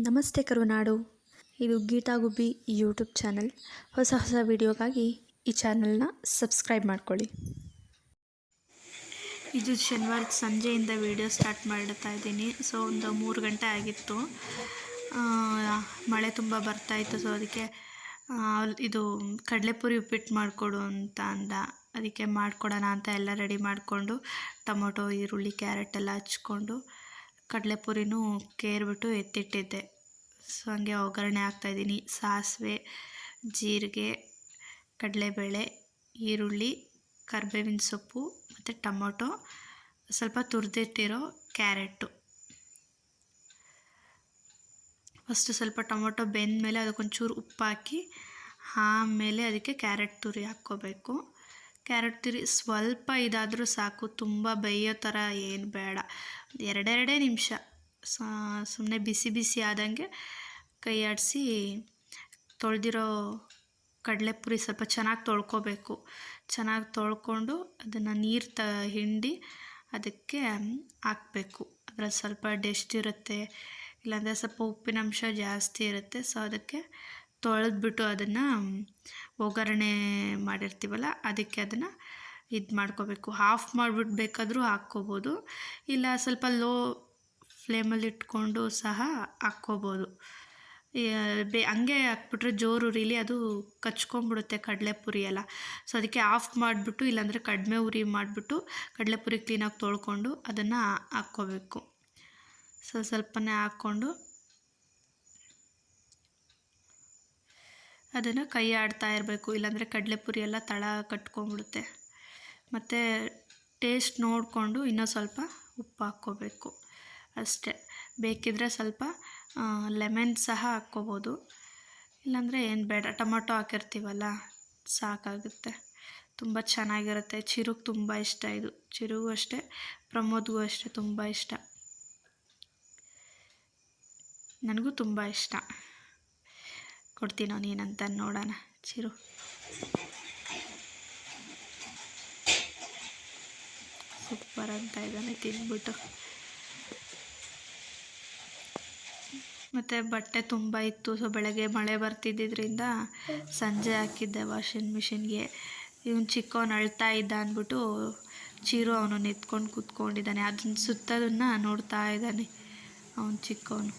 ನಮಸ್ತೆ ಕರುನಾಡು. ಇದು ಗೀತಾ ಗುಬ್ಬಿ YouTube channel. ಹೊಸ ಹೊಸ ವಿಡಿಯೋಗಾಗಿ ಈ ಚಾನಲ್ನ ಸಬ್ಸ್ಕ್ರೈಬ್ ಮಾಡ್ಕೊಳ್ಳಿ. ಇದು ಶನಿವಾರ ಸಂಜೆಯಿಂದ ವಿಡಿಯೋ ಸ್ಟಾರ್ಟ್ ಮಾಡ್ತಾ ಇದ್ದೀನಿ. ಸೊ, ಒಂದು ಮೂರು ಗಂಟೆ ಆಗಿತ್ತು. ಮಳೆ ತುಂಬ ಬರ್ತಾಯಿತ್ತು ಸೊ, ಅದಕ್ಕೆ ಇದು ಕಡಲೆಪುರಿ ಉಪ್ಪಿಟ್ಟು ಮಾಡಿಕೊಡು ಅಂತ ಅಂದ. ಅದಕ್ಕೆ ಮಾಡಿಕೊಡೋಣ ಅಂತ ಎಲ್ಲ ರೆಡಿ ಮಾಡಿಕೊಂಡು, ಟೊಮೊಟೊ, ಈರುಳ್ಳಿ, ಕ್ಯಾರೆಟ್ ಎಲ್ಲ ಹಚ್ಕೊಂಡು ಕಡಲೆಪುರಿನೂ ಕೇರ್ಬಿಟ್ಟು ಎತ್ತಿಟ್ಟಿದ್ದೆ. ಸೊ, ಹಂಗೆ ಒಗ್ಗರಣೆ ಹಾಕ್ತಾಯಿದ್ದೀನಿ. ಸಾಸಿವೆ, ಜೀರಿಗೆ, ಕಡಲೆಬೇಳೆ, ಈರುಳ್ಳಿ, ಕರ್ಬೇವಿನ ಸೊಪ್ಪು ಮತ್ತು ಟೊಮೊಟೊ. ಸ್ವಲ್ಪ ತುರಿದಿಟ್ಟಿರೋ ಕ್ಯಾರೆಟು. ಫಸ್ಟು ಸ್ವಲ್ಪ ಟೊಮೊಟೊ ಬೆಂದಮೇಲೆ ಅದಕ್ಕೊಂಚೂರು ಉಪ್ಪು ಹಾಕಿ ಆಮೇಲೆ ಅದಕ್ಕೆ ಕ್ಯಾರೆಟ್ ತುರಿ ಹಾಕ್ಕೋಬೇಕು. ಕ್ಯಾರೆಟ್ ತುರಿ ಸ್ವಲ್ಪ ಇದಾದರೂ ಸಾಕು. ತುಂಬ ಬೇಯೋ ಥರ ಏನು ಬೇಡ. ಎರಡೆರಡೇ ನಿಮಿಷ. ಸುಮ್ಮನೆ ಬಿಸಿ ಬಿಸಿ ಆದಂಗೆ ಕೈ ಆಡಿಸಿ ತೊಳೆದಿರೋ ಕಡಲೆಪುರಿ ಸ್ವಲ್ಪ ಚೆನ್ನಾಗಿ ತೊಳ್ಕೊಬೇಕು. ಚೆನ್ನಾಗಿ ತೊಳ್ಕೊಂಡು ಅದನ್ನು ನೀರು ತ, ಹಿಂಡಿ ಅದಕ್ಕೆ ಹಾಕಬೇಕು. ಅದರಲ್ಲಿ ಸ್ವಲ್ಪ ಡೆಸ್ಟ್ ಇರುತ್ತೆ. ಇಲ್ಲಾಂದರೆ ಸ್ವಲ್ಪ ಉಪ್ಪಿನಂಶ ಜಾಸ್ತಿ ಇರುತ್ತೆ. ಸೊ, ಅದಕ್ಕೆ ತೊಳೆದ್ಬಿಟ್ಟು ಅದನ್ನು ಒಗ್ಗರಣೆ ಮಾಡಿರ್ತೀವಲ್ಲ, ಅದಕ್ಕೆ ಅದನ್ನು ಇದು ಮಾಡ್ಕೋಬೇಕು. ಹಾಫ್ ಮಾಡಿಬಿಟ್ಟು ಬೇಕಾದರೂ ಹಾಕ್ಕೋಬೋದು. ಇಲ್ಲ ಸ್ವಲ್ಪ ಲೋ ಫ್ಲೇಮಲ್ಲಿ ಇಟ್ಕೊಂಡು ಸಹ ಹಾಕ್ಕೋಬೋದು. ಬೇ, ಹಂಗೆ ಹಾಕ್ಬಿಟ್ರೆ ಜೋರು ಉರಿಲಿ, ಅದು ಕಚ್ಕೊಂಡ್ಬಿಡುತ್ತೆ ಕಡಲೆಪುರಿ ಎಲ್ಲ. ಸೊ ಅದಕ್ಕೆ ಆಫ್ ಮಾಡಿಬಿಟ್ಟು, ಇಲ್ಲಾಂದರೆ ಕಡಿಮೆ ಉರಿ ಮಾಡಿಬಿಟ್ಟು ಕಡಲೆಪುರಿ ಕ್ಲೀನಾಗಿ ತೊಳ್ಕೊಂಡು ಅದನ್ನು ಹಾಕ್ಕೋಬೇಕು. ಸೊ ಸ್ವಲ್ಪನೇ ಹಾಕ್ಕೊಂಡು ಅದನ್ನು ಕೈ ಆಡ್ತಾ ಇರಬೇಕು, ಇಲ್ಲಾಂದರೆ ಕಡಲೆಪುರಿ ಎಲ್ಲ ತಳ ಕಟ್ಕೊಂಡ್ಬಿಡುತ್ತೆ. ಮತ್ತು ಟೇಸ್ಟ್ ನೋಡಿಕೊಂಡು ಇನ್ನೂ ಸ್ವಲ್ಪ ಉಪ್ಪು ಹಾಕ್ಕೋಬೇಕು ಅಷ್ಟೇ. ಬೇಕಿದ್ದರೆ ಸ್ವಲ್ಪ ಲೆಮನ್ ಸಹ ಹಾಕ್ಕೋಬೋದು. ಇಲ್ಲಾಂದರೆ ಏನು ಬೇಡ, ಟೊಮೊಟೊ ಹಾಕಿರ್ತೀವಲ್ಲ, ಸಾಕಾಗುತ್ತೆ. ತುಂಬ ಚೆನ್ನಾಗಿರುತ್ತೆ. ಚಿರುಗೆ ತುಂಬ ಇಷ್ಟ ಇದು. ಚಿರುಗೂ ಅಷ್ಟೇ, ಪ್ರಮೋದ್ಗೂ ಅಷ್ಟೇ ತುಂಬ ಇಷ್ಟ. ನನಗೂ ತುಂಬ ಇಷ್ಟ. ಕೊಡ್ತೀನೋ ನೀನಂತ ನೋಡೋಣ, ಚಿರು. ಸೂಪರ್ ಅಂತ ಇದ್ದಾನೆ, ತಿಂದ್ಬಿಟ್ಟು. ಮತ್ತು ಬಟ್ಟೆ ತುಂಬ ಇತ್ತು ಸೊ ಬೆಳಗ್ಗೆ ಮಳೆ ಬರ್ತಿದ್ದಿದ್ದರಿಂದ ಸಂಜೆ ಹಾಕಿದ್ದೆ ವಾಷಿಂಗ್ ಮಿಷಿನ್ಗೆ ಇವನು ಚಿಕ್ಕವನು ಅಳ್ತಾ ಇದ್ದ ಅಂದ್ಬಿಟ್ಟು ಚೀರು ಅವನು ನಿಂತ್ಕೊಂಡು ಕೂತ್ಕೊಂಡಿದ್ದಾನೆ. ಅದನ್ನ ಸುತ್ತೋದನ್ನು ನೋಡ್ತಾ ಇದ್ದಾನೆ ಅವನು ಚಿಕ್ಕವನು.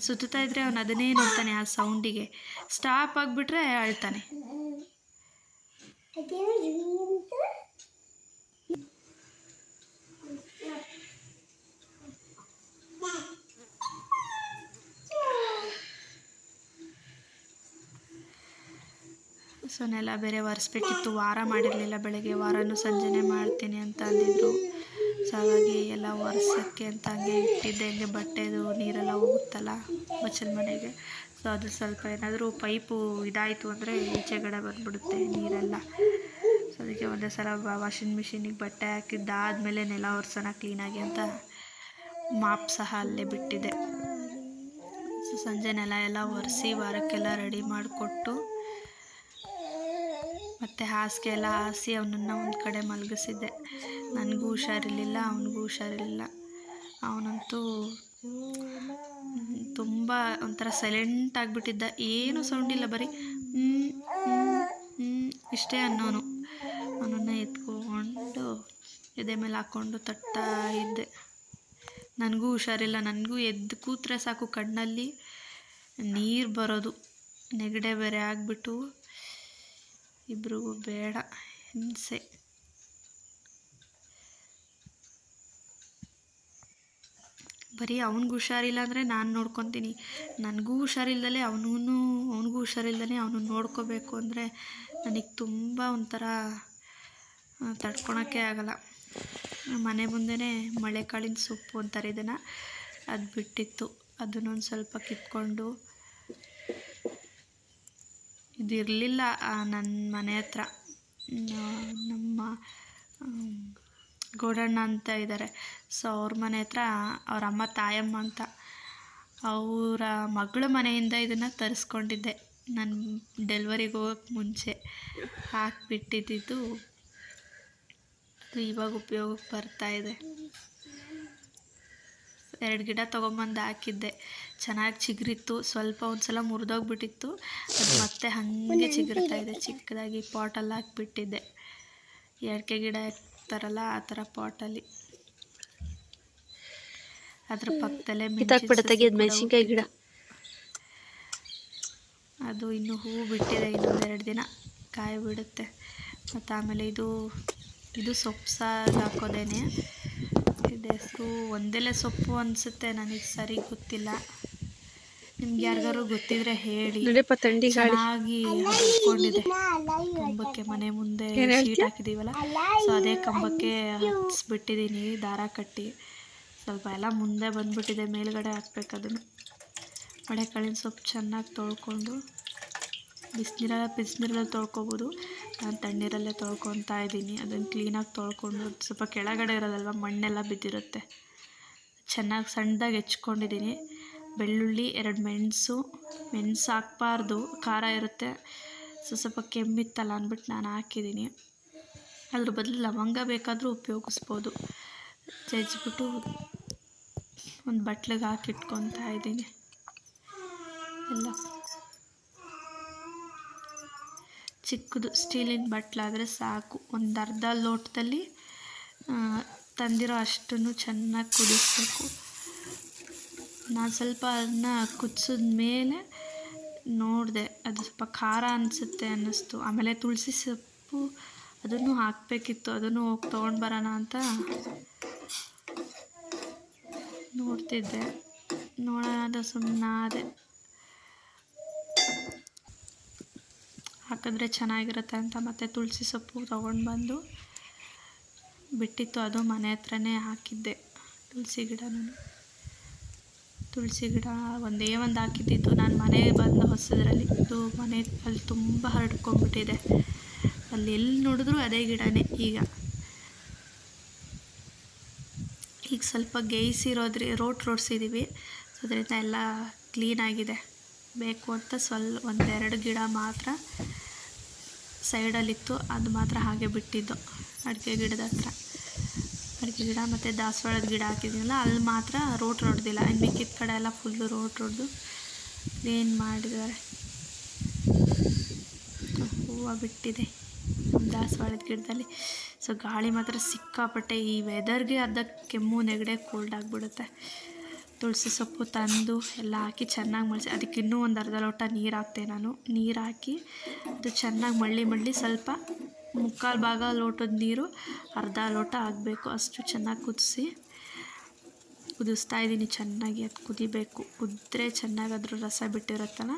ಸುತ್ತಾ ಇದ್ರೆ ಅವನು ಅದನ್ನೇ ನೋಡ್ತಾನೆ ಆ ಸೌಂಡಿಗೆ ಸ್ಟಾಪ್ ಆಗಿಬಿಟ್ರೆ ಅಳ್ತಾನೆ. ಸೊನೆಲ್ಲ ಬೇರೆ ಒರೆಸ್ಬೇಕಿತ್ತು ವಾರ ಮಾಡಿರಲಿಲ್ಲ, ಬೆಳಗ್ಗೆ ವಾರನೂ ಸಂಜೆನೆ ಮಾಡ್ತೀನಿ ಅಂತ ಅಂದಿದ್ರು. ಸೊ ಹಾಗಾಗಿ ಎಲ್ಲ ಒರೆಸೋಕ್ಕೆ ಅಂತ ಹಂಗೆ ಇಟ್ಟಿದ್ದೆ. ಹಂಗೆ ಬಟ್ಟೆದು ನೀರೆಲ್ಲ ಹೋಗುತ್ತಲ್ಲ ಬಚ್ಚಲ ಮನೆಗೆ. ಸೊ ಅದು ಸ್ವಲ್ಪ ಏನಾದರೂ ಪೈಪು ಇದಾಯಿತು ಅಂದರೆ ಈಚೆಗಡೆ ಬಂದುಬಿಡುತ್ತೆ ನೀರೆಲ್ಲ. ಸೊ ಅದಕ್ಕೆ ಒಂದೇ ಸಲ ವಾಷಿಂಗ್ ಮಿಷಿನಿಗೆ ಬಟ್ಟೆ ಹಾಕಿದ್ದಾದಮೇಲೆ ನೆಲ ಒರೆಸೋಣ ಕ್ಲೀನಾಗಿ ಅಂತ ಮಾಪ್ ಸಹ ಅಲ್ಲೇ ಬಿಟ್ಟಿದೆ. ಸೊ ಸಂಜೆ ನೆಲ ಎಲ್ಲ ಒರೆಸಿ ವಾರಕ್ಕೆಲ್ಲ ರೆಡಿ ಮಾಡಿಕೊಟ್ಟು ಮತ್ತು ಹಾಸಿಗೆ ಎಲ್ಲ ಹಾಸಿ ಅವನನ್ನು ಒಂದು ಕಡೆ ಮಲಗಿಸಿದ್ದೆ. ನನಗೂ ಹುಷಾರಿರಲಿಲ್ಲ, ಅವನಿಗೂ ಹುಷಾರಿರಲಿಲ್ಲ. ಅವನಂತೂ ತುಂಬ ಒಂಥರ ಸೈಲೆಂಟ್ ಆಗಿಬಿಟ್ಟಿದ್ದ. ಏನೂ ಸೌಂಡ್ ಇಲ್ಲ, ಬರೀ ಇಷ್ಟೇ ಅನ್ನೋನು. ಅವನನ್ನು ಎತ್ಕೊಂಡು ಎದೆ ಮೇಲೆ ಹಾಕ್ಕೊಂಡು ತಟ್ಟಾ ಇದ್ದೆ. ನನಗೂ ಹುಷಾರಿಲ್ಲ, ನನಗೂ ಎದ್ದು ಕೂತ್ರೆ ಸಾಕು ಕಣ್ಣಲ್ಲಿ ನೀರು ಬರೋದು. ನೆಗಡೆ ಬೇರೆ ಆಗಿಬಿಟ್ಟು ಇಬ್ರಿಗೂ ಬೇಡ ಹಿಂಸೆ. ಬರೀ ಅವ್ನಿಗೂ ಹುಷಾರಿಲ್ಲ ಅಂದರೆ ನಾನು ನೋಡ್ಕೊತೀನಿ. ನನಗೂ ಹುಷಾರಿಲ್ಲದೆ ಅವನೂ ಅವನಿಗೂ ಹುಷಾರಿಲ್ಲದೇ ಅವನು ನೋಡ್ಕೋಬೇಕು ಅಂದರೆ ನನಗೆ ತುಂಬ ಒಂಥರ ತಡ್ಕೊಳಕ್ಕೆ ಆಗಲ್ಲ. ಮನೆ ಮುಂದೆ ಮಳೆಕಾಳಿನ ಸೊಪ್ಪು ಅಂತಾರೆ ಇದನ್ನು. ಅದು ಬಿಟ್ಟಿತ್ತು ಅದನ್ನೊಂದು ಸ್ವಲ್ಪ ಕಿತ್ಕೊಂಡು ಇದು ಇರಲಿಲ್ಲ ನನ್ನ ಮನೆ ಹತ್ರ. ನಮ್ಮ ಗೋಡಣ್ಣ ಅಂತ ಇದ್ದಾರೆ ಸೊ, ಅವ್ರ ಮನೆ ಹತ್ರ ಅವ್ರ ಅಮ್ಮ ತಾಯಮ್ಮ ಅಂತ. ಅವರ ಮಗಳ ಮನೆಯಿಂದ ಇದನ್ನು ತರಿಸ್ಕೊಂಡಿದ್ದೆ. ನಾನು ಡೆಲ್ವರಿಗೆ ಹೋಗೋಕ್ಕೆ ಮುಂಚೆ ಹಾಕಿಬಿಟ್ಟಿದ್ದು ಇವಾಗ ಉಪಯೋಗಕ್ಕೆ ಬರ್ತಾ ಇದೆ. ಎರಡು ಗಿಡ ತೊಗೊಂಬಂದು ಹಾಕಿದ್ದೆ. ಚೆನ್ನಾಗಿ ಚಿಗುರಿತ್ತು. ಸ್ವಲ್ಪ ಒಂದು ಸಲ ಮುರಿದೋಗ್ಬಿಟ್ಟಿತ್ತು. ಅದು ಮತ್ತೆ ಹಾಗೆ ಚಿಗುರ್ತಾ ಇದೆ. ಚಿಕ್ಕದಾಗಿ ಪಾಟಲ್ಲಿ ಹಾಕ್ಬಿಟ್ಟಿದ್ದೆ. ಎಡಕೆ ಗಿಡ ಇರ್ತಾರಲ್ಲ ಆ ಥರ ಪಾಟಲ್ಲಿ. ಅದ್ರ ಪಕ್ಕದಲ್ಲೇ ಮೆಣಸಿನ್ಕಾಯಿ ಗಿಡ. ಅದು ಇನ್ನು ಹೂ ಬಿಟ್ಟಿದೆ ಇನ್ನೊಂದೆರಡು ದಿನ. ಕಾಯಿ ಬಿಡುತ್ತೆ ಮತ್ತು ಆಮೇಲೆ ಇದು ಇದು ಸೊಪ್ಪು ಸಾರು ಹಾಕೋದೇನೆ. ಇದು ಹೆಸರು ಒಂದೆಲೆ ಸೊಪ್ಪು ಅನಿಸುತ್ತೆ ನನಗೆ ಸರಿ ಗೊತ್ತಿಲ್ಲ. ನಿಮ್ಗೆ ಯಾರಿಗಾರು ಗೊತ್ತಿದ್ರೆ ಹೇಳಿ. ತಂಡಿ ಚೆನ್ನಾಗಿ ಹತ್ಕೊಂಡಿದೆ. ಕಂಬಕ್ಕೆ ಮನೆ ಮುಂದೆ ಶೀಟ್ ಹಾಕಿದೀವಲ್ಲ? ಸೊ ಅದೇ ಕಂಬಕ್ಕೆ ಹಚ್ಬಿಟ್ಟಿದ್ದೀನಿ ದಾರ ಕಟ್ಟಿ. ಸ್ವಲ್ಪ ಎಲ್ಲ ಮುಂದೆ ಬಂದ್ಬಿಟ್ಟಿದೆ ಮೇಲ್ಗಡೆ ಹಾಕ್ಬೇಕು ಅದನ್ನು. ಮಳೆಕಾಳಿನ ಸೊಪ್ಪು ಚೆನ್ನಾಗಿ ತೊಳ್ಕೊಂಡು. ಬಿಸಿನೀರಲ್ಲ, ಬಿಸಿನೀರಲ್ಲಿ ತೊಳ್ಕೊಬೋದು. ನಾನು ತಣ್ಣೀರಲ್ಲೇ ತೊಳ್ಕೊತಾ ಇದ್ದೀನಿ. ಅದನ್ನು ಕ್ಲೀನಾಗಿ ತೊಳ್ಕೊಂಡು, ಸ್ವಲ್ಪ ಕೆಳಗಡೆ ಇರೋದಲ್ವ, ಮಣ್ಣೆಲ್ಲ ಬಿದ್ದಿರುತ್ತೆ. ಚೆನ್ನಾಗಿ ಸಣ್ಣದಾಗಿ ಹೆಚ್ಕೊಂಡಿದ್ದೀನಿ. ಬೆಳ್ಳುಳ್ಳಿ, ಎರಡು ಮೆಣಸು ಮೆಣಸು ಹಾಕ್ಬಾರ್ದು. ಖಾರ ಇರುತ್ತೆ. ಸೊ ಸ್ವಲ್ಪ ಕೆಮ್ಮಿತ್ತಲ್ಲ ಅಂದ್ಬಿಟ್ಟು ನಾನು ಹಾಕಿದ್ದೀನಿ. ಅದ್ರ ಬದಲು ಲವಂಗ ಬೇಕಾದರೂ ಉಪಯೋಗಿಸ್ಬೋದು. ಜಜ್ಜಿಬಿಟ್ಟು ಒಂದು ಬಟ್ಲಿಗೆ ಹಾಕಿಟ್ಕೊತಾ ಇದ್ದೀನಿ ಎಲ್ಲ ಚಿಕ್ಕದು ಸ್ಟೀಲಿನ ಬಟ್ಲಾದರೆ ಸಾಕು. ಒಂದು ಅರ್ಧ ಲೋಟದಲ್ಲಿ ತಂದಿರೋ ಅಷ್ಟನ್ನು ಚೆನ್ನಾಗಿ ಕುದಿಸ್ಬೇಕು. ನಾನು ಸ್ವಲ್ಪ ಅದನ್ನ ಕುದಿಸಿದ ಮೇಲೆ ನೋಡಿದೆ, ಅದು ಸ್ವಲ್ಪ ಖಾರ ಅನಿಸುತ್ತೆ ಅನ್ನಿಸ್ತು. ಆಮೇಲೆ ತುಳಸಿ ಸೊಪ್ಪು ಅದನ್ನು ಹಾಕಬೇಕಿತ್ತು. ಅದನ್ನು ಹೋಗಿ ತೊಗೊಂಡು ಬರೋಣ ಅಂತ ನೋಡ್ತಿದ್ದೆ. ನೋಡೋಣ ಅಂತ ಸುಮ್ಮನೆ ಅದೇ ಹಾಕಿದ್ರೆ ಚೆನ್ನಾಗಿರುತ್ತೆ ಅಂತ ಮತ್ತು ತುಳಸಿ ಸೊಪ್ಪು ತೊಗೊಂಡು ಬಂದು ಬಿಟ್ಟಿತ್ತು. ಅದು ಮನೆ ಹತ್ರನೇ ಹಾಕಿದ್ದೆ ತುಳಸಿ ಗಿಡ ನಾನು ತುಳಸಿ ಗಿಡ ಒಂದೇ ಒಂದು ಹಾಕಿದ್ದಿತ್ತು. ನಾನು ಮನೆಗೆ ಬಂದು ಹೊಸದ್ರಲ್ಲಿ ಇದು ಮನೆ ಅಲ್ಲಿ ತುಂಬ ಹರಡ್ಕೊಂಡ್ಬಿಟ್ಟಿದೆ ಅಲ್ಲಿ ಎಲ್ಲಿ ನೋಡಿದ್ರು ಅದೇ ಗಿಡನೇ ಈಗ. ಈಗ ಸ್ವಲ್ಪ ಗೇಯ್ಸಿರೋದ್ರಿ, ರೋಟ್ ರೋಡ್ಸಿದ್ದೀವಿ ಅದರಿಂದ ಎಲ್ಲ ಕ್ಲೀನಾಗಿದೆ ಬೇಕು ಅಂತ ಸ್ವಲ್ಪ ಒಂದೆರಡು ಗಿಡ ಮಾತ್ರ ಸೈಡಲ್ಲಿತ್ತು, ಅದು ಮಾತ್ರ ಹಾಗೆ ಬಿಟ್ಟಿದ್ದು, ಅಡಿಕೆ ಗಿಡದ ಹತ್ರ. ಅಡಿಕೆ ಗಿಡ ಮತ್ತು ದಾಸವಾಳದ ಗಿಡ ಹಾಕಿದ್ದೀನಲ್ಲ ಅಲ್ಲಿ ಮಾತ್ರ ರೋಟ್ ರೊಡ್ದಿಲ್ಲ ಇನ್ನು ಮಿಕ್ಕಿದ ಕಡೆ ಎಲ್ಲ ಫುಲ್ಲು ರೋಟ್ ರೊಡ್ದು ಏನು ಮಾಡಿದ್ದಾರೆ? ಹೂವು ಬಿಟ್ಟಿದೆ ದಾಸವಾಳದ ಗಿಡದಲ್ಲಿ. ಸೊ ಗಾಳಿ ಮಾತ್ರ ಸಿಕ್ಕಾಪಟ್ಟೆ, ಈ ವೆದರ್ಗೆ ಅರ್ಧ ಕೆಮ್ಮು, ನೆಗಡೆ ಕೋಲ್ಡ್ ಆಗಿಬಿಡುತ್ತೆ. ತುಳಸಿ ಸೊಪ್ಪು ತಂದು ಎಲ್ಲ ಹಾಕಿ ಚೆನ್ನಾಗಿ ಮಳಿಸಿ ಅದಕ್ಕೆ ಇನ್ನೂ ಒಂದು ಅರ್ಧ ಲೋಟ ನೀರು ಹಾಕ್ತೆ ನಾನು. ನೀರು ಹಾಕಿ ಅದು ಚೆನ್ನಾಗಿ ಮಳ್ಳಿ ಮಳ್ಳಿ ಸ್ವಲ್ಪ ಮುಕ್ಕಾಲು ಭಾಗ ಲೋಟದ ನೀರು ಅರ್ಧ ಲೋಟ ಆಗಬೇಕು ಅಷ್ಟು ಚೆನ್ನಾಗಿ ಕುದಿಸಿ ಕುದಿಸ್ತಾ ಇದ್ದೀನಿ. ಚೆನ್ನಾಗಿ ಅದು ಕುದಿಬೇಕು. ಕುದ್ರೆ ಚೆನ್ನಾಗಿ ಅದ್ರ ರಸ ಬಿಟ್ಟಿರುತ್ತಲ್ಲ,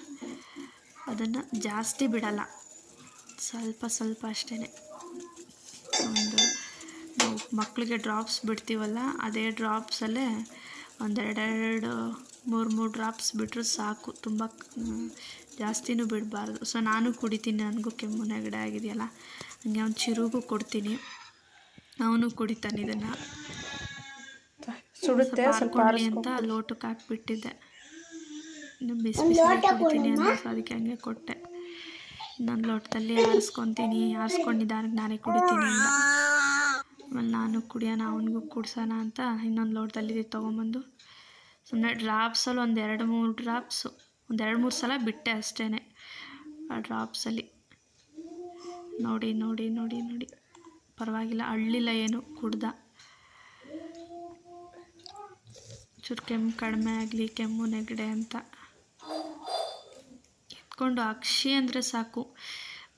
ಅದನ್ನು ಜಾಸ್ತಿ ಬಿಡಲ್ಲ. ಸ್ವಲ್ಪ ಸ್ವಲ್ಪ ಅಷ್ಟೇ ಒಂದು ನಾವು ಮಕ್ಕಳಿಗೆ ಡ್ರಾಪ್ಸ್ ಬಿಡ್ತೀವಲ್ಲ, ಅದೇ ಡ್ರಾಪ್ಸಲ್ಲೇ ಒಂದೆರಡೆರಡು ಮೂರು ಮೂರು ಡ್ರಾಪ್ಸ್ ಬಿಟ್ಟರೆ ಸಾಕು. ತುಂಬ ಜಾಸ್ತಿನೂ ಬಿಡಬಾರ್ದು. ಸೊ ನಾನು ಕುಡಿತೀನಿ. ನನಗೂ ಕೆಮ್ಮು ನೆಗಡೆ ಆಗಿದೆಯಲ್ಲ ಹಂಗೆ ಅವ್ನು ಚಿರುಗೂ ಕೊಡ್ತೀನಿ. ಅವನು ಕುಡಿತಾನೆ ಇದನ್ನು. ಸುಡುತ್ತೆ ಅಂತ ಲೋಟಕ್ಕೆ ಹಾಕ್ಬಿಟ್ಟಿದ್ದೆ. ಇನ್ನು ಬಿಸಿ ಬಿಸಿ ಕುಡಿತೀನಿ ಅಂತ ಸೊ ಅದಕ್ಕೆ ಹಂಗೆ ಕೊಟ್ಟೆ. ನಾನು ಲೋಟದಲ್ಲಿ ಆರಿಸ್ಕೊತೀನಿ. ಆರಿಸ್ಕೊಂಡು ನಿಧಾನಕ್ಕೆ ನಾನೇ ಕುಡಿತೀನಿ ಅಂತ ಆಮೇಲೆ ನಾನು ಕುಡಿಯೋಣ, ಅವನಿಗೂ ಕುಡ್ಸೋಣ ಅಂತ ಇನ್ನೊಂದು ಲೋಟದಲ್ಲಿ ತೊಗೊಂಬಂದು. ಸುಮ್ಮನೆ ಡ್ರಾಪ್ಸಲ್ಲಿ ಒಂದು ಎರಡು ಮೂರು ಡ್ರಾಪ್ಸು, ಒಂದು ಎರಡು ಮೂರು ಸಲ ಬಿಟ್ಟೆ ಅಷ್ಟೇ ಆ ಡ್ರಾಪ್ಸಲ್ಲಿ. ನೋಡಿ ನೋಡಿ ನೋಡಿ ನೋಡಿ. ಪರವಾಗಿಲ್ಲ, ಅಳ್ಳಿಲ್ಲ ಏನು ಕುಡ್ದ. ಚೂರು ಕೆಮ್ಮು ಕಡಿಮೆ ಆಗಲಿ, ಕೆಮ್ಮು ನೆಗಡೆ ಅಂತ. ಎತ್ಕೊಂಡು ಅಕ್ಷಿ ಅಂದರೆ ಸಾಕು.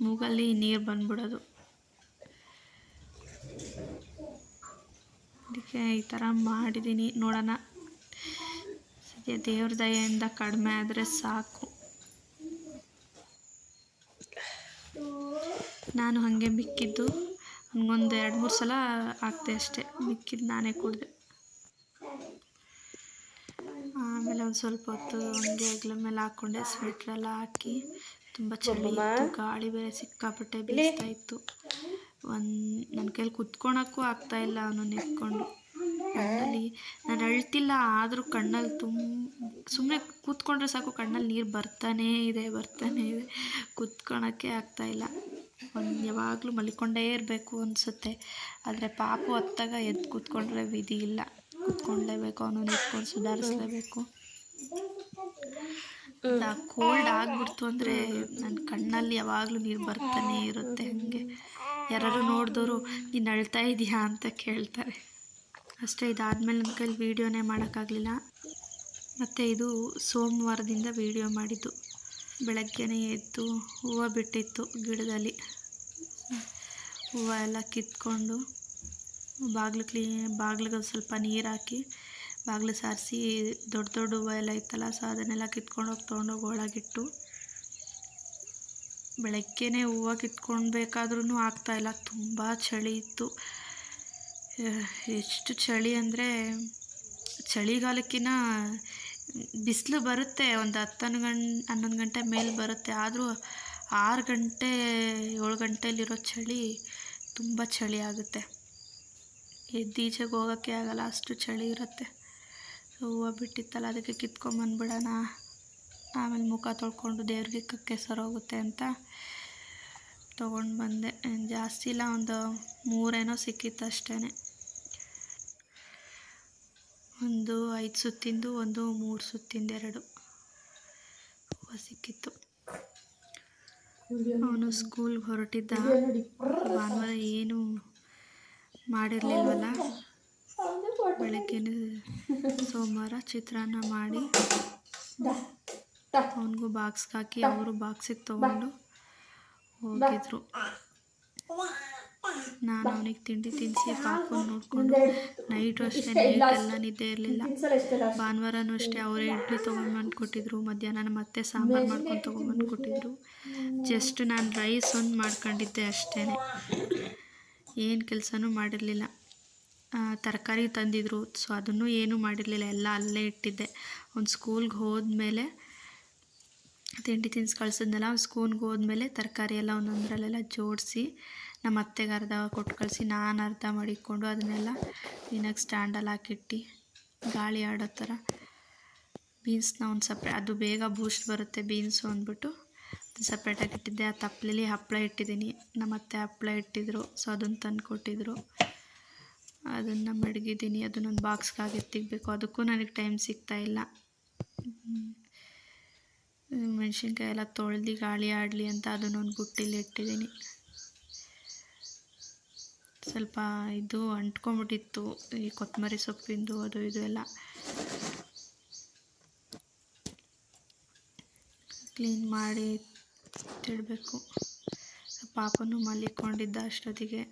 ಮೂಗಲ್ಲಿ ನೀರು ಬಂದ್ಬಿಡೋದು. ಅದಕ್ಕೆ ಈ ಥರ ಮಾಡಿದ್ದೀನಿ. ನೋಡೋಣ. ಸದ್ಯ ದೇವ್ರ ದಯೆಯಿಂದ ಕಡಿಮೆ ಆದರೆ ಸಾಕು. ನಾನು ಹಾಗೆ ಮಿಕ್ಕಿದ್ದು ನನಗೊಂದು ಎರಡು ಮೂರು ಸಲ ಆಗ್ತೆ ಅಷ್ಟೇ. ಮಿಕ್ಕಿದ್ದು ನಾನೇ ಕುಡಿದೆ. ಆಮೇಲೆ ಒಂದು ಸ್ವಲ್ಪ ಹೊತ್ತು ಹಂಗೆ ಹೆಗ್ಲ ಮೇಲೆ ಹಾಕ್ಕೊಂಡೆ ಸ್ವೆಟ್ರೆಲ್ಲ ಹಾಕಿ. ತುಂಬ ಚಳಿ ಇತ್ತು ಗಾಳಿ ಬೇರೆ ಸಿಕ್ಕಾಪಟ್ಟೆ ಬೀಸ್ತಾ ಇತ್ತು. ಒಂದು ನನ್ನ ಕೈಲಿ ಕುತ್ಕೊಳಕ್ಕೂ ಆಗ್ತಾ ಇಲ್ಲ ಅವನು ನೆಕ್ಕೊಂಡು ಕಣ್ಣಲ್ಲಿ, ನಾನು ಅಳ್ತಿಲ್ಲ, ಆದರೂ ಕಣ್ಣಲ್ಲಿ ತುಂಬ ಸುಮ್ಮನೆ ಕೂತ್ಕೊಂಡ್ರೆ ಸಾಕು ಕಣ್ಣಲ್ಲಿ ನೀರು ಬರ್ತಾನೇ ಇದೆ ಬರ್ತಾನೇ ಇದೆ. ಕೂತ್ಕೊಳಕ್ಕೆ ಇಲ್ಲ. ಒಂದು, ಯಾವಾಗಲೂ ಮಲ್ಕೊಂಡೇ ಇರಬೇಕು ಅನಿಸುತ್ತೆ. ಆದರೆ ಪಾಪು ಹೊತ್ತಾಗ ಎದ್ದು ಕೂತ್ಕೊಂಡ್ರೆ ವಿಧಿ ಇಲ್ಲ. ಕುತ್ಕೊಳ್ಳೇಬೇಕು ಅವನು ನಿಂತ್ಕೊಂಡು ಸುಧಾರಿಸ್ಲೇಬೇಕು. ಕೋಲ್ಡ್ ಆಗ್ಬಿಡ್ತು ಅಂದರೆ ನನ್ನ ಕಣ್ಣಲ್ಲಿ ಯಾವಾಗಲೂ ನೀರು ಬರ್ತಾನೆ ಇರುತ್ತೆ ಹಾಗೆ. ಯಾರು ನೋಡಿದವರು ನೀನು ಅಳ್ತಾ ಇದೆಯಾ ಅಂತ ಕೇಳ್ತಾರೆ. ಅಷ್ಟೇ, ಇದಾದಮೇಲೆ ನನ್ನ ಕೈಲಿ ವೀಡಿಯೋನೇ ಮಾಡೋಕ್ಕಾಗಲಿಲ್ಲ. ಮತ್ತು ಇದು ಸೋಮವಾರದಿಂದ ವೀಡಿಯೋ ಮಾಡಿದ್ದು. ಬೆಳಗ್ಗೆನೇ ಎದ್ದು ಹೂವು ಬಿಟ್ಟಿತ್ತು ಗಿಡದಲ್ಲಿ. ಹೂವು ಎಲ್ಲ ಕಿತ್ಕೊಂಡು ಬಾಗಿಲು ಕ್ಲೀ ಬಾಗಿಲಿಗೆ ಸ್ವಲ್ಪ ನೀರು ಹಾಕಿ ಬಾಗಿಲು ಸಾರಿಸಿ ದೊಡ್ಡ ದೊಡ್ಡ ಹೂವು ಎಲ್ಲ ಇತ್ತಲ್ಲ, ಸೊ ಅದನ್ನೆಲ್ಲ ಕಿತ್ಕೊಂಡೋಗಿ ತೊಗೊಂಡೋಗಿ ಒಳಗಿಟ್ಟು ಬೆಳಗ್ಗೆನೇ ಹೂವು ಕಿತ್ಕೊಳ್ಬೇಕಾದ್ರೂ ಆಗ್ತಾಯಿಲ್ಲ ತುಂಬ ಚಳಿ ಇತ್ತು. ಎಷ್ಟು ಚಳಿ ಅಂದರೆ ಚಳಿಗಾಲಕ್ಕಿಂತ ಬಿಸಿಲು ಬರುತ್ತೆ. ಒಂದು ಹತ್ತೊಂದು ಗಂಟೆ, ಹನ್ನೊಂದು ಗಂಟೆ ಮೇಲೆ ಬರುತ್ತೆ. ಆದರೂ ಆರು ಗಂಟೆ, ಏಳು ಗಂಟೆಯಲ್ಲಿರೋ ಚಳಿ ತುಂಬ ಚಳಿ ಆಗುತ್ತೆ. ಎದ್ದೀಚೆಗೆ ಹೋಗೋಕ್ಕೆ ಆಗಲ್ಲ. ಅಷ್ಟು ಚಳಿ ಇರುತ್ತೆ. ಹೂವು ಬಿಟ್ಟಿತ್ತಲ್ಲ, ಅದಕ್ಕೆ ಕಿತ್ಕೊಂಬಂದ್ಬಿಡೋಣ ಆಮೇಲೆ ಮುಖ ತೊಳ್ಕೊಂಡು ದೇವ್ರಿಗೆ ಕಕ್ಕೆ ಸರೋಗುತ್ತೆ ಅಂತ ತೊಗೊಂಡು ಬಂದೆ. ಜಾಸ್ತಿ ಇಲ್ಲ, ಒಂದು ಮೂರೇನೋ ಸಿಕ್ಕಿತ್ತು ಅಷ್ಟೇ ಒಂದು ಐದು ಸುತ್ತಿಂದು, ಒಂದು ಮೂರು ಸುತ್ತಿಂದು ಎರಡು ಸಿಕ್ಕಿತ್ತು. ಅವನು ಸ್ಕೂಲ್ಗೆ ಹೊರಟಿದ್ದ. ಭಾನುವಾರ ಏನು ಮಾಡಿರಲಿಲ್ವಲ್ಲ? ಬೆಳಗ್ಗೆ ಸೋಮವಾರ ಚಿತ್ರಾನ್ನ ಮಾಡಿ ಅವನಿಗೂ ಬಾಕ್ಸ್ಗೆ ಹಾಕಿ ಅವರು ಬಾಕ್ಸಿಗೆ ತಗೊಂಡು ಹೋಗಿದ್ರು. ನಾನು ಅವನಿಗೆ ತಿಂಡಿ ತಿನ್ನಿಸಿ ಪಾಪನ ನೋಡಿಕೊಂಡು ನೈಟು ಅಷ್ಟೇ ನೈಟೆಲ್ಲ ನಿದ್ದೆ ಇರಲಿಲ್ಲ. ಭಾನುವಾರನೂ ಅಷ್ಟೇ ಅವರೇ ಇಡ್ಲಿ ತೊಗೊಂಡ್ಬಂದು ಕೊಟ್ಟಿದ್ರು ಮಧ್ಯಾಹ್ನ ಮತ್ತೆ ಸಾಂಬಾರು ಮಾಡ್ಕೊಂಡು ತೊಗೊಂಡ್ಬಂದು ಕೊಟ್ಟಿದ್ರು ಜಸ್ಟ್ ನಾನು ರೈಸ್ ಒಂದು ಮಾಡ್ಕೊಂಡಿದ್ದೆ ಅಷ್ಟೇ. ಏನು ಕೆಲಸನೂ ಮಾಡಿರಲಿಲ್ಲ. ತರಕಾರಿ ತಂದಿದ್ರು. ಸೊ ಅದನ್ನು ಏನೂ ಮಾಡಿರಲಿಲ್ಲ. ಎಲ್ಲ ಅಲ್ಲೇ ಇಟ್ಟಿದ್ದೆ. ಒಂದು ಸ್ಕೂಲ್ಗೆ ಹೋದ್ಮೇಲೆ ತಿಂಡಿ ತಿನ್ಸಿ, ಕಳ್ಸಿದ್ನಲ್ಲ ಸ್ಕೂನ್ಗೆ ಹೋದ್ಮೇಲೆ ತರಕಾರಿ ಎಲ್ಲ ಒಂದೊಂದರಲ್ಲೆಲ್ಲ ಜೋಡಿಸಿ ನಮ್ಮ ಅತ್ತೆಗೆ ಅರ್ಧ ಕೊಟ್ಟು ಕಳಿಸಿ ನಾನು ಅರ್ಧ ಮಡಿಕೊಂಡು ಅದನ್ನೆಲ್ಲ ಕ್ಲೀನಾಗಿ ಸ್ಟ್ಯಾಂಡಲ್ಲಿ ಹಾಕಿಟ್ಟು ಗಾಳಿ ಆಡೋ ಥರ ಬೀನ್ಸ್ನ ಒಂದು ಸಪ್ರೇ, ಅದು ಬೇಗ ಬೂಸ್ಟ್ ಬರುತ್ತೆ ಬೀನ್ಸು ಅಂದ್ಬಿಟ್ಟು ಸಪ್ರೇಟಾಗಿ ಇಟ್ಟಿದ್ದೆ. ಆ ತಪ್ಪಲೆಲಿ ಹಪ್ಪಳ ಇಟ್ಟಿದ್ದೀನಿ. ನಮ್ಮ ಅತ್ತೆ ಹಪ್ಪಳ ಇಟ್ಟಿದ್ರು. ಸೊ, ಅದನ್ನು ತಂದು ಕೊಟ್ಟಿದ್ರು. ಅದನ್ನು ಮಡಗಿದ್ದೀನಿ. ಅದನ್ನೊಂದು ಬಾಕ್ಸ್ಗಾಗಿ ಹಾಕಿ ತೆಗಿಬೇಕು ಅದಕ್ಕೂ ನನಗೆ ಟೈಮ್ ಸಿಗ್ತಾ ಇಲ್ಲ. ಮೆಣಸಿನ್ಕಾಯಿ ಎಲ್ಲ ತೊಳೆದು ಗಾಳಿ ಆಡಲಿ ಅಂತ ಅದನ್ನೊಂದು ಬುಟ್ಟಿಲಿ ಇಟ್ಟಿದ್ದೀನಿ. ಸ್ವಲ್ಪ ಇದು ಅಂಟ್ಕೊಂಬಿಟ್ಟಿತ್ತು, ಈ ಕೊತ್ತಂಬರಿ ಸೊಪ್ಪಿಂದು ಅದು ಇದು ಎಲ್ಲ. ಕ್ಲೀನ್ ಮಾಡಿ ತಿಡಬೇಕು ಪಾಪನೂ ಮಲಿಕೊಂಡಿದ್ದ ಅಷ್ಟೊತ್ತಿಗೆ.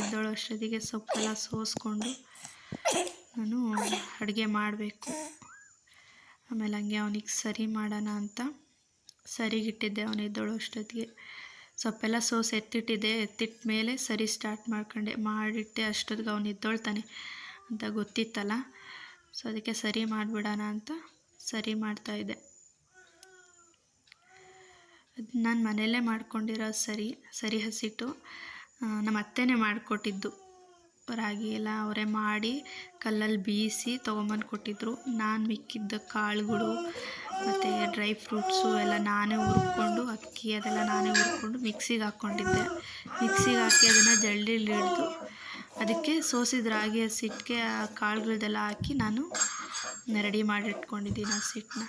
ಎದ್ದೋಳೋ ಅಷ್ಟೊತ್ತಿಗೆ ಸೊಪ್ಪೆಲ್ಲ ಸೋಸ್ಕೊಂಡು ನಾನು ಅಡುಗೆ ಮಾಡಬೇಕು. ಆಮೇಲೆ ಹಂಗೆ ಅವನಿಗೆ ಸರಿ ಮಾಡೋಣ ಅಂತ ಸರಿಗಿಟ್ಟಿದ್ದೆ ಅವನು ಎದ್ದೋಳೋ ಅಷ್ಟೊತ್ತಿಗೆ. ಸೊಪ್ಪೆಲ್ಲ ಸೋಸ್ ಎತ್ತಿಟ್ಟಿದ್ದೆ, ಎತ್ತಿಟ್ಟ ಮೇಲೆ ಸರಿ ಸ್ಟಾರ್ಟ್ ಮಾಡ್ಕೊಂಡೆ. ಮಾಡಿಟ್ಟೆ ಅಷ್ಟೊತ್ತಿಗೆ ಅವನು ಅಂತ ಗೊತ್ತಿತ್ತಲ್ಲ. ಸೊ ಅದಕ್ಕೆ ಸರಿ ಮಾಡಿಬಿಡೋಣ ಅಂತ ಸರಿ ಮಾಡ್ತಾಯಿದ್ದೆ ಅದು ನಾನು ಮನೆಯಲ್ಲೇ ಮಾಡ್ಕೊಂಡಿರೋ ಸರಿ ಸರಿ ಹಸಿಟ್ಟು ನಮ್ಮ ಅತ್ತೆನೇ ಮಾಡಿಕೊಟ್ಟಿದ್ದು. ರಾಗಿ ಎಲ್ಲ ಅವರೇ ಮಾಡಿ ಕಲ್ಲಲ್ಲಿ ಬೀಸಿ ತೊಗೊಂಬಂದು ಕೊಟ್ಟಿದ್ರು. ನಾನು ಮಿಕ್ಕಿದ್ದ ಕಾಳುಗಳು ಮತ್ತು ಡ್ರೈ ಫ್ರೂಟ್ಸು ಎಲ್ಲ ನಾನೇ ಹುರ್ಕೊಂಡು, ಅಕ್ಕಿ ಅದೆಲ್ಲ ನಾನೇ ಹುರ್ಕೊಂಡು ಮಿಕ್ಸಿಗೆ ಹಾಕ್ಕೊಂಡಿದ್ದೆ. ಮಿಕ್ಸಿಗೆ ಹಾಕಿ ಅದನ್ನು ಜಳ್ಳಿಲಿ ಹಿಡಿದು ಅದಕ್ಕೆ ಸೋಸಿದ ರಾಗಿ ಹಸಿಟ್ಟಿಗೆ ಆ ಕಾಳುಗಳದೆಲ್ಲ ಹಾಕಿ ನಾನು ರೆಡಿ ಮಾಡಿ ಇಟ್ಕೊಂಡಿದ್ದೀನಿ ಸಿಟ್ಟನ್ನ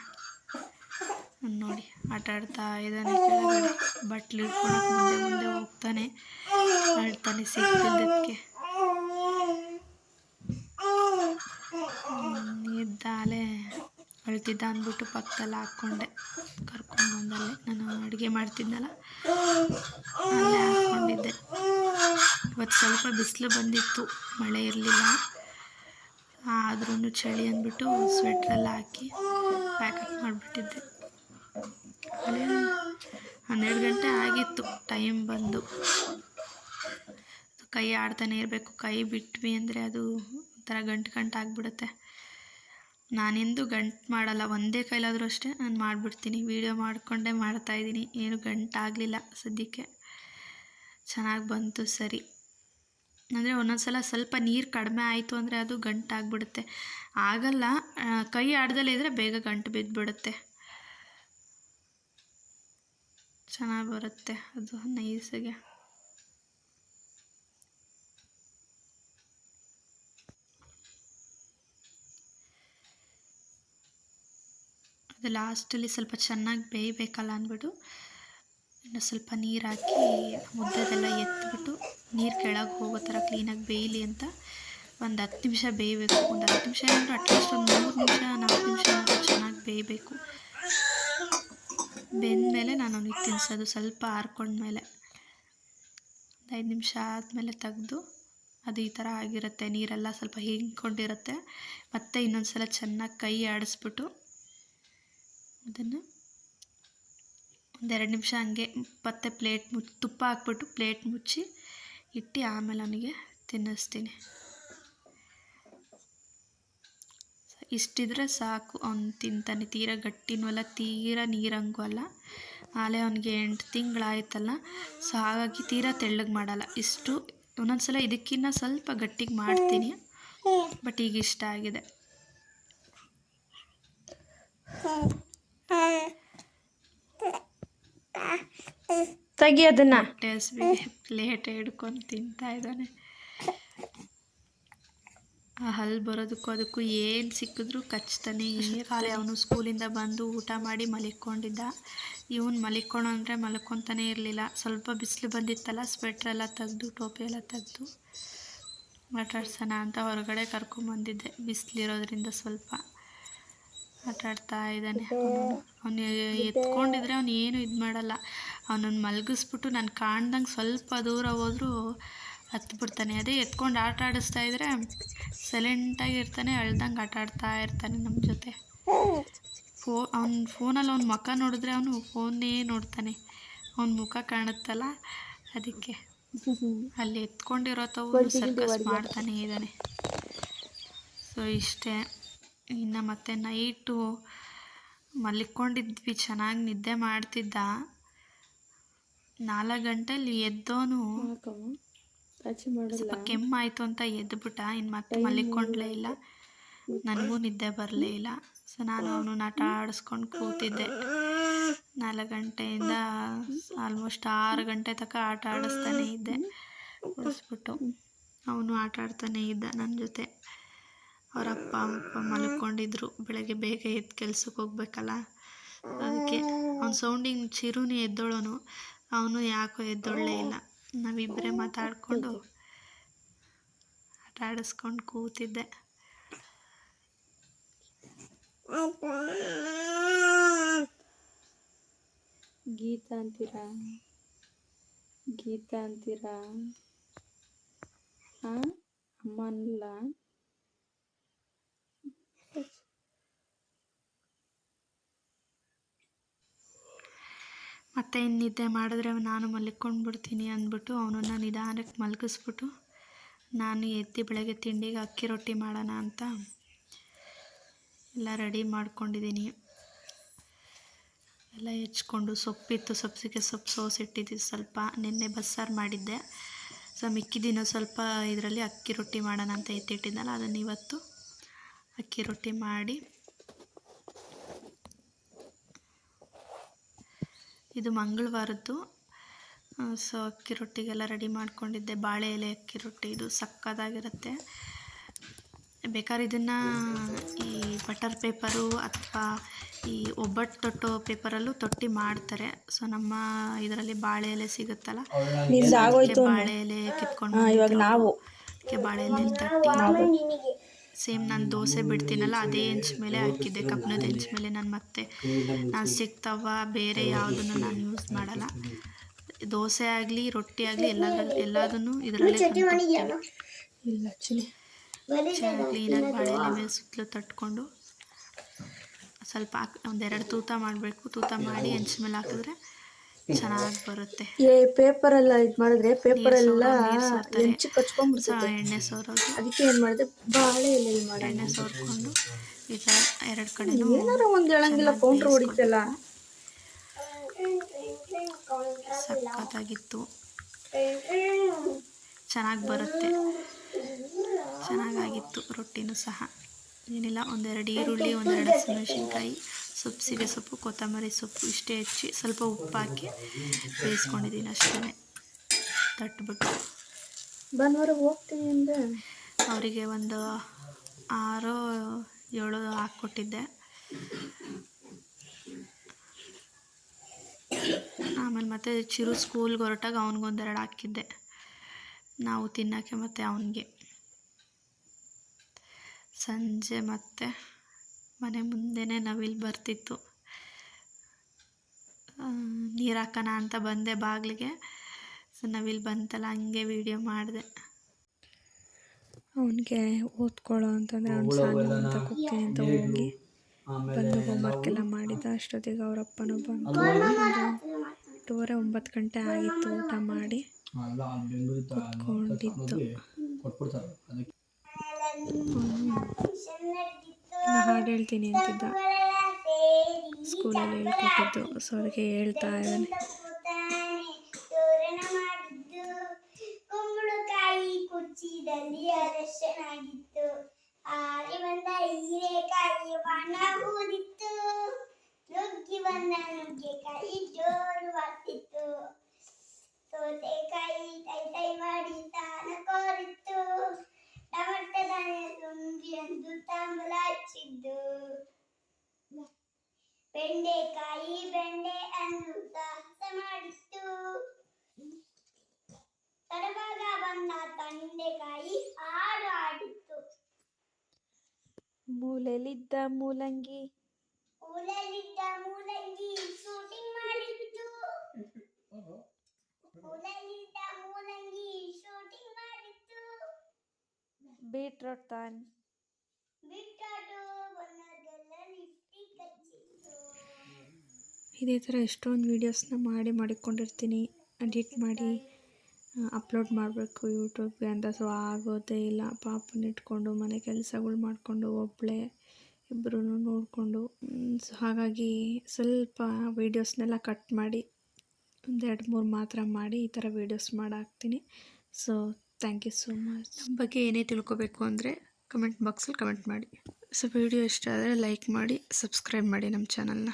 ನೋಡಿ ಆಟ ಆಡ್ತಾ ಇದ್ದಾನೆ ಕೆಳಗಡೆ. ಬಟ್ಲು ಇಟ್ಕೊಳಕ್ಕೆ ಮುಂದೆ ಮುಂದೆ ಹೋಗ್ತಾನೆ, ಅಳ್ತಾನೆ ಸಿಕ್ಕಿದ್ದಕ್ಕೆ ಅಳ್ತಿದ್ದ ಅಂದ್ಬಿಟ್ಟು ಪಕ್ಕದಲ್ಲಿ ಹಾಕ್ಕೊಂಡೆ ಕರ್ಕೊಂಡು ಬಂದಲ್ಲೇ. ನಾನು ಅಡುಗೆ ಮಾಡ್ತಿದ್ದಲ್ಲ ಅಲ್ಲೇ ಹಾಕ್ಕೊಂಡಿದ್ದೆ ಇವತ್ತು ಸ್ವಲ್ಪ ಬಿಸಿಲು ಬಂದಿತ್ತು, ಮಳೆ ಇರಲಿಲ್ಲ. ಆದ್ರೂ ಚಳಿ ಅಂದ್ಬಿಟ್ಟು ಸ್ವೆಟ್ರೆಲ್ಲ ಹಾಕಿ ಪ್ಯಾಕಪ್ ಮಾಡಿಬಿಟ್ಟಿದ್ದೆ. ಹನ್ನೆರಡು ಗಂಟೆ ಆಗಿತ್ತು ಟೈಮ್ ಬಂದು. ಕೈ ಆಡ್ತಾನೆ ಇರಬೇಕು, ಕೈ ಬಿಟ್ವಿ ಅಂದರೆ ಅದು ಒಂಥರ ಗಂಟು ಗಂಟು ಆಗಿಬಿಡುತ್ತೆ. ನಾನೆಂದು ಗಂಟು ಮಾಡಲ್ಲ, ಒಂದೇ ಕೈಲಾದರೂ ಅಷ್ಟೇ ನಾನು ಮಾಡಿಬಿಡ್ತೀನಿ. ವೀಡಿಯೋ ಮಾಡಿಕೊಂಡೇ ಮಾಡ್ತಾಯಿದ್ದೀನಿ ಏನು ಗಂಟು ಆಗಲಿಲ್ಲ ಸದ್ಯಕ್ಕೆ. ಚೆನ್ನಾಗಿ ಬಂತು, ಸರಿ. ಅಂದರೆ ಒಂದೊಂದು ಸಲ ಸ್ವಲ್ಪ ನೀರು ಕಡಿಮೆ ಆಯಿತು ಅಂದರೆ ಅದು ಗಂಟು ಆಗಿಬಿಡುತ್ತೆ ಆಗಲ್ಲ ಕೈ ಆಡ್ದಲ್ಲೇ ಇದ್ದರೆ ಬೇಗ ಗಂಟು ಬಿದ್ದುಬಿಡುತ್ತೆ ಚೆನ್ನಾಗಿ ಬರುತ್ತೆ ಅದು ನೈಸಿಗೆ. ಅದು ಲಾಸ್ಟಲ್ಲಿ ಸ್ವಲ್ಪ ಚೆನ್ನಾಗಿ ಬೇಯಬೇಕಲ್ಲ ಅಂದ್ಬಿಟ್ಟು ಇನ್ನು ಸ್ವಲ್ಪ ನೀರು ಹಾಕಿ ಮುದ್ದೆದೆಲ್ಲ ಎತ್ಬಿಟ್ಟು ನೀರು ಕೆಳಗೆ ಹೋಗೋ ಥರ ಕ್ಲೀನಾಗಿ ಬೇಯಲಿ ಅಂತ ಒಂದು ಹತ್ತು ನಿಮಿಷ ಬೇಯಬೇಕು. ಒಂದು ಹತ್ತು ನಿಮಿಷ ಅಂದರೆ ಅಟ್ಲೀಸ್ಟ್ ಒಂದು ಮೂರು ನಿಮಿಷ, ನಾಲ್ಕು ನಿಮಿಷ ಚೆನ್ನಾಗಿ ಬೇಯಬೇಕು. ಬೆಂದಮೇಲೆ ನಾನು ಅವನಿಗೆ ತಿನ್ಸೋದು ಸ್ವಲ್ಪ ಹಾರ್ಕೊಂಡ್ಮೇಲೆ ಒಂದು ಐದು ನಿಮಿಷ ಆದಮೇಲೆ ತೆಗೆದು ಅದು ಈ ಥರ ಆಗಿರುತ್ತೆ, ನೀರೆಲ್ಲ ಸ್ವಲ್ಪ ಹಿಂಗ್ಕೊಂಡಿರುತ್ತೆ. ಮತ್ತೆ ಇನ್ನೊಂದು ಸಲ ಚೆನ್ನಾಗಿ ಕೈ ಆಡಿಸ್ಬಿಟ್ಟು ಅದನ್ನು ಒಂದೆರಡು ನಿಮಿಷ ಹಂಗೆ ಮತ್ತೆ ಪ್ಲೇಟ್ ಮುಚ್ಚಿ ತುಪ್ಪ ಹಾಕ್ಬಿಟ್ಟು ಪ್ಲೇಟ್ ಮುಚ್ಚಿ ಇಟ್ಟು ಆಮೇಲೆ ಅವನಿಗೆ ತಿನ್ನಿಸ್ತೀನಿ. ಇಷ್ಟಿದ್ರೆ ಸಾಕು, ಅವ್ನು ತಿಂತಾನೆ. ತೀರಾ ಗಟ್ಟಿನೂ ಅಲ್ಲ, ತೀರಾ ನೀರಂಗೂ ಅಲ್ಲ. ಆಲೆ ಅವನಿಗೆ ಎಂಟು ತಿಂಗಳಾಯ್ತಲ್ಲ, ಸೊ ಹಾಗಾಗಿ ತೀರಾ ತೆಳ್ಳಗೆ ಮಾಡಲ್ಲ. ಇಷ್ಟು ಒಂದೊಂದು ಸಲ ಇದಕ್ಕಿಂತ ಸ್ವಲ್ಪ ಗಟ್ಟಿಗೆ ಮಾಡ್ತೀನಿ, ಬಟ್ ಈಗ ಇಷ್ಟ ಆಗಿದೆ. ತೆಗಿ ಅದನ್ನ. ಪ್ಲೇಟ್ ಹಿಡ್ಕೊಂಡು ತಿಂತಾ ಇದ್ದಾನೆ. ಆ ಹಲ್ ಬರೋದಕ್ಕೂ ಅದಕ್ಕೂ ಏನು ಸಿಕ್ಕಿದ್ರು ಕಚ್ತಾನೆ ಖಾಲಿ ಅವನು ಸ್ಕೂಲಿಂದ ಬಂದು ಊಟ ಮಾಡಿ ಮಲಿಕೊಂಡಿದ್ದ. ಇವನು ಮಲಿಕೊಂಡು ಅಂದರೆ ಮಲ್ಕೊತಾನೆ ಇರಲಿಲ್ಲ. ಸ್ವಲ್ಪ ಬಿಸಿಲು ಬಂದಿತ್ತಲ್ಲ ಸ್ವೆಟ್ರೆಲ್ಲ ತೆಗೆದು ಟೋಪಿ ಎಲ್ಲ ತೆಗೆದು ಆಟಾಡ್ಸೋಣ ಅಂತ ಹೊರಗಡೆ ಕರ್ಕೊಂಬಂದಿದ್ದೆ. ಬಿಸಿಲಿರೋದ್ರಿಂದ ಸ್ವಲ್ಪ. ಆಟಾಡ್ತಾ ಇದ್ದಾನೆ. ಅವನು ಎತ್ಕೊಂಡಿದ್ರೆ ಅವನು ಏನು ಇದು ಮಾಡಲ್ಲ. ಅವನನ್ನು ಮಲಗಿಸ್ಬಿಟ್ಟು ನಾನು ಕಾಣ್ದಂಗೆ ಸ್ವಲ್ಪ ದೂರ ಹೋದರೂ ಹತ್ಬಿಡ್ತಾನೆ ಅದೇ ಎತ್ಕೊಂಡು ಆಟ ಆಡಿಸ್ತಾ ಇದ್ರೆ ಸೈಲೆಂಟಾಗಿ ಇರ್ತಾನೆ ಅಳ್ದಂಗೆ ಆಟ ಆಡ್ತಾ ಇರ್ತಾನೆ ನಮ್ಮ ಜೊತೆ. ಫೋ ಅವ್ನ ಫೋನಲ್ಲಿ ಅವ್ನ ಮುಖ ನೋಡಿದ್ರೆ ಅವನು ಫೋನ್ನೇ ನೋಡ್ತಾನೆ. ಅವನ ಮುಖ ಕಾಣುತ್ತಲ್ಲ ಅದಕ್ಕೆ. ಅಲ್ಲಿ ಎತ್ಕೊಂಡಿರೋ ತವು ಸರ್ಕಸ್ ಮಾಡ್ತಾನೆ ಇದ್ದಾನೆ. ಸೊ ಇಷ್ಟೇ. ಇನ್ನು ಮತ್ತೆ ನೈಟು ಮಲ್ಕೊಂಡಿದ್ವಿ ಚೆನ್ನಾಗಿ ನಿದ್ದೆ ಮಾಡ್ತಿದ್ದ. ನಾಲ್ಕು ಗಂಟೆಲಿ ಎದ್ದೋನು ಸ್ವಲ್ಪ ಕೆಮ್ಮಾಯಿತು ಅಂತ ಎದ್ಬಿಟ್ಟ. ಇನ್ನು ಮತ್ತೆ ಮಲಿಕೊಂಡ್ಲೇ ಇಲ್ಲ. ನನಗೂ ನಿದ್ದೆ ಬರಲೇ ಇಲ್ಲ. ಸೊ ನಾನು ಅವನು ಆಟ ಆಡಿಸ್ಕೊಂಡು ಕೂತಿದ್ದೆ. ನಾಲ್ಕು ಗಂಟೆಯಿಂದ ಆಲ್ಮೋಸ್ಟ್ ಆರು ಗಂಟೆ ತನಕ ಆಟ ಆಡಿಸ್ತಾನೆ ಇದ್ದೆ. ಕೂರಿಸ್ಬಿಟ್ಟು ಅವನು ಆಟ ಆಡ್ತಾನೆ ಇದ್ದ ನನ್ನ ಜೊತೆ. ಅವ್ರ ಅಪ್ಪ ಅಪ್ಪ ಮಲ್ಕೊಂಡಿದ್ರು. ಬೆಳಗ್ಗೆ ಬೇಗ ಎದ್ದು ಕೆಲ್ಸಕ್ಕೆ ಹೋಗ್ಬೇಕಲ್ಲ? ಅದಕ್ಕೆ ಅವ್ನ ಸೌಂಡಿಂಗ್ ಚಿರುನಿ ಎದ್ದೋಳೋನು. ಅವನು ಯಾಕೋ ಎದ್ದೊಳ್ಳೆ ಇಲ್ಲ. ನಾವಿಬ್ಬರೇ ಮಾತಾಡಿಕೊಂಡು ಆಟ ಆಡಿಸ್ಕೊಂಡು ಕೂತಿದ್ದೆ. ಗೀತಾ ಅಂತೀರಾ? ಗೀತಾ ಅಂತೀರಾ? ಹಾ ಅಮ್ಮ ಅನ್ನಲ್ಲ ಮತ್ತೆ ಇನ್ನು ನಿದ್ದೆ ಮಾಡಿದ್ರೆ ನಾನು ಮಲ್ಕೊಂಡು ಬಿಡ್ತೀನಿ ಅಂದ್ಬಿಟ್ಟು ಅವನನ್ನು ನಿಧಾನಕ್ಕೆ ಮಲಗಿಸ್ಬಿಟ್ಟು, ನಾನು ಎದ್ದು ಬೆಳಗ್ಗೆ ತಿಂಡಿಗೆ ಅಕ್ಕಿ ರೊಟ್ಟಿ ಮಾಡೋಣ ಅಂತ ಎಲ್ಲ ರೆಡಿ ಮಾಡ್ಕೊಂಡಿದ್ದೀನಿ. ಎಲ್ಲ ಹೆಚ್ಕೊಂಡು ಸೊಪ್ಪಿತ್ತು ಸೊಪ್ಪಿಗೆ ಸೊಪ್ಪು ಸೋಸಿಟ್ಟಿದ್ದು ಸ್ವಲ್ಪ. ನಿನ್ನೆ ಬಸ್ಸಾರು ಮಾಡಿದ್ದೆ. ಸೊ, ಮಿಕ್ಕಿದಿನ ಸ್ವಲ್ಪ ಇದರಲ್ಲಿ ಅಕ್ಕಿ ರೊಟ್ಟಿ ಮಾಡೋಣ ಅಂತ ಎತ್ತಿಟ್ಟಿದ್ದಲ್ಲ ಅದನ್ನು ಇವತ್ತು ಅಕ್ಕಿ ರೊಟ್ಟಿ ಮಾಡಿ ಇದು ಮಂಗಳವಾರದ್ದು. ಸೊ ಅಕ್ಕಿ ರೊಟ್ಟಿಗೆಲ್ಲ ರೆಡಿ ಮಾಡ್ಕೊಂಡಿದ್ದೆ. ಬಾಳೆ ಎಲೆ ಅಕ್ಕಿ ರೊಟ್ಟಿ ಇದು ಸಕ್ಕದಾಗಿರುತ್ತೆ ಬೇಕಾದ್ರೆ ಇದನ್ನು ಈ ಬಟರ್ ಪೇಪರು ಅಥವಾ ಈ ಒಬ್ಬಟ್ಟು ತೊಟ್ಟೋ ಪೇಪರಲ್ಲೂ ತೊಟ್ಟಿ ಮಾಡ್ತಾರೆ. ಸೊ ನಮ್ಮ ಇದರಲ್ಲಿ ಬಾಳೆ ಎಲೆ ಸಿಗುತ್ತಲ್ಲ ಬಾಳೆ ಎಲೆ ಕಿತ್ಕೊಂಡು ಬಾಳೆ ಎಲೆ ತಟ್ಟಿ. ಸೇಮ್ ನಾನು ದೋಸೆ ಬಿಡ್ತೀನಲ್ಲ ಅದೇ ಹೆಂಚ್ ಮೇಲೆ ಹಾಕಿದ್ದೆ. ಕಬ್ಬಿಣದ ಹೆಂಚ್ ಮೇಲೆ ನಾನು ಮತ್ತೆ ನಾನು ಸಿಗ್ತವ ಬೇರೆ ಯಾವುದನ್ನು ನಾನು ಯೂಸ್ ಮಾಡಲ್ಲ. ದೋಸೆ ಆಗಲಿ ರೊಟ್ಟಿ ಆಗಲಿ ಎಲ್ಲ ಎಲ್ಲದನ್ನು ಇದರಲ್ಲೇ ಇಲ್ಲ ಕ್ಲೀನಾಗಿ ಬಾಳೆ ಮೇಲೆ ಸುತ್ತಲೂ ತಟ್ಕೊಂಡು ಸ್ವಲ್ಪ ಹಾಕಿ ಒಂದೆರಡು ತೂತ ಮಾಡಬೇಕು. ತೂತ ಮಾಡಿ ಹೆಂಚ್ ಮೇಲೆ ಹಾಕಿದ್ರೆ ಚೆನ್ನಾಗಿ ಬರುತ್ತೆ. ಏ ಪೇಪರ್ ಎಲ್ಲ ಇದು ಮಾಡಿದ್ರೆ ಪೇಪರ್ ಎಲ್ಲ. ಹೆಂಚು ಕಚ್ಕೊಂಡ್ಬಿಡ್ತದೆ ಎಣ್ಣೆ ಸೋರೋದು. ಅದಕ್ಕೆ ಏನು ಮಾಡಿದೆ? ಬಾಳೆ ಎಲೆ ಮಾಡಿ ಎಣ್ಣೆ ಸೋರ್ಕೊಂಡು ಈ ಥರ ಎರಡು ಕಡೆ ಏನಾರ ಒಂದು ಹೇಳಂಗಿಲ್ಲ ಕೌಂಟ್ರ್ ಹೊಡಿತಲ್ಲ. ಸಕ್ಕತ್ತಾಗಿತ್ತು. ಚೆನ್ನಾಗಿ ಬರುತ್ತೆ. ಚೆನ್ನಾಗಾಗಿತ್ತು. ರೊಟ್ಟಿನೂ ಸಹ. ಏನಿಲ್ಲ ಒಂದೆರಡು ಈರುಳ್ಳಿ ಒಂದೆರಡು ಹಸಿಮೆಣಸಿನ್ಕಾಯಿ. ಸೊಪ್ಪು ಸೀರೆ ಸೊಪ್ಪು ಕೊತ್ತಂಬರಿ ಸೊಪ್ಪು ಇಷ್ಟೇ ಹೆಚ್ಚಿ ಸ್ವಲ್ಪ ಉಪ್ಪು ಹಾಕಿ ಬೇಯಿಸ್ಕೊಂಡಿದ್ದೀನಿ ಅಷ್ಟೇ. ತಟ್ಬಿಟ್ಟು. ಭಾನುವಾರ ಹೋಗ್ತೀನಿ ಅಂದರೆ ಅವರಿಗೆ ಒಂದು ಆರು ಏಳು ಹಾಕ್ಕೊಟ್ಟಿದ್ದೆ. ಆಮೇಲೆ ಮತ್ತೆ ಚಿರು ಸ್ಕೂಲ್ಗೆ ಹೊರಟಾಗ ಅವನಿಗೊಂದೆರಡು ಹಾಕಿದ್ದೆ. ನಾವು ತಿನ್ನೋಕ್ಕೆ ಮತ್ತೆ ಅವನಿಗೆ. ಸಂಜೆ ಮತ್ತೆ ಮನೆ ಮುಂದೆನೇ ನವಿಲು ಬರ್ತಿತ್ತು. ನೀರು ಹಾಕೋಣ ಅಂತ ಬಂದೆ ಬಾಗಿಲಿಗೆ. ಸೊ ನವಿಲು ಬಂತಲ್ಲ ಹಂಗೆ ವೀಡಿಯೋ ಮಾಡಿದೆ. ಅವನಿಗೆ ಓದ್ಕೊಳ್ಳೋ ಅಂತಂದರೆ ಅವ್ನು ಸಾಂಗ್ ಅಂತ ಕುಕ್ಕೆ ಅಂತ ಹೋಗಿ ಬಂದು ಹೋಮ್ವರ್ಕ್ ಎಲ್ಲ ಮಾಡಿದ. ಅಷ್ಟೊತ್ತಿಗೆ ಅವ್ರ ಅಪ್ಪನೂ ಬಂದು ಎಂಟೂವರೆ ಒಂಬತ್ತು ಗಂಟೆ ಆಗಿತ್ತು ಊಟ ಮಾಡಿ. ಕುತ್ಕೊಂಡಿದ್ದು. ಇನ್ನು ಹಾಡು ಹೇಳ್ತೀನಿ ಅಂತಿದ್ದ. ಸ್ಕೂಲಲ್ಲಿ ಹೇಳ್ಕೊಟ್ಟಿದ್ದು. ಸೊ ಅದಕ್ಕೆ ಹೇಳ್ತಾ ಇದ್ದಾನೆ. ಕುಚ್ಚಿದಲ್ಲಿ ಅರಶನಾಗಿತ್ತು ಹಾರಿ ಬಂದ ಮಾಡಿ ತಾನ ಕೋರಿತ್ತು. ತುಂಗಿ ಎಂದು ತಾಂಬಲ ಹಚ್ಚಿದ್ದು ಬೆಂಡೆಕಾಯಿ ಬೆಂಡೆ ಅನ್ನು ಸಾಹಸ ಮಾಡಿತ್ತು. ತಡವಾಗ ಬಂದ ತಂಡೆಕಾಯಿ ಹಾಡು ಆಡಿತ್ತು ಮೂಲೆಯಲ್ಲಿದ್ದ ಮೂಲಂಗಿ. ಊರಲ್ಲಿದ್ದ ಮೂಲಂಗಿ ಶೂಟಿಂಗ್ ಮಾಡಿತ್ತು. ಊರಲ್ಲಿದ್ದ ಮೂಲಂಗಿ ಬೀಟ್ರೋಟ್ ತಾನ್. ಇದೇ ಥರ ಎಷ್ಟೊಂದು ವೀಡಿಯೋಸ್ನ ಮಾಡಿ ಮಾಡಿಕೊಂಡಿರ್ತೀನಿ. ಎಡಿಟ್ ಮಾಡಿ ಅಪ್ಲೋಡ್ ಮಾಡಬೇಕು ಯೂಟ್ಯೂಬ್ಗೆ ಅಂತ. ಸೊ ಆಗೋದೇ ಇಲ್ಲ. ಪಾಪನ ಇಟ್ಕೊಂಡು ಮನೆ ಕೆಲಸಗಳು ಮಾಡಿಕೊಂಡು ಒಬ್ಬಳೇ ಇಬ್ಬರೂ ನೋಡಿಕೊಂಡು. ಸೊ ಹಾಗಾಗಿ ಸ್ವಲ್ಪ ವೀಡಿಯೋಸ್ನೆಲ್ಲ ಕಟ್ ಮಾಡಿ ಒಂದೆರಡು ಮೂರು ಮಾತ್ರ ಮಾಡಿ ಈ ಥರ videos ಮಾಡಾಕ್ತೀನಿ. So thank you so much. ನಮ್ಮ ಬಗ್ಗೆ ಏನೇ ತಿಳ್ಕೊಬೇಕು ಅಂದರೆ ಕಮೆಂಟ್ ಬಾಕ್ಸಲ್ಲಿ ಕಮೆಂಟ್ ಮಾಡಿ. ಸೊ, ವಿಡಿಯೋ ಇಷ್ಟ ಆದರೆ ಲೈಕ್ ಮಾಡಿ, ಸಬ್ಸ್ಕ್ರೈಬ್ ಮಾಡಿ ನಮ್ಮ ಚಾನಲ್ನ.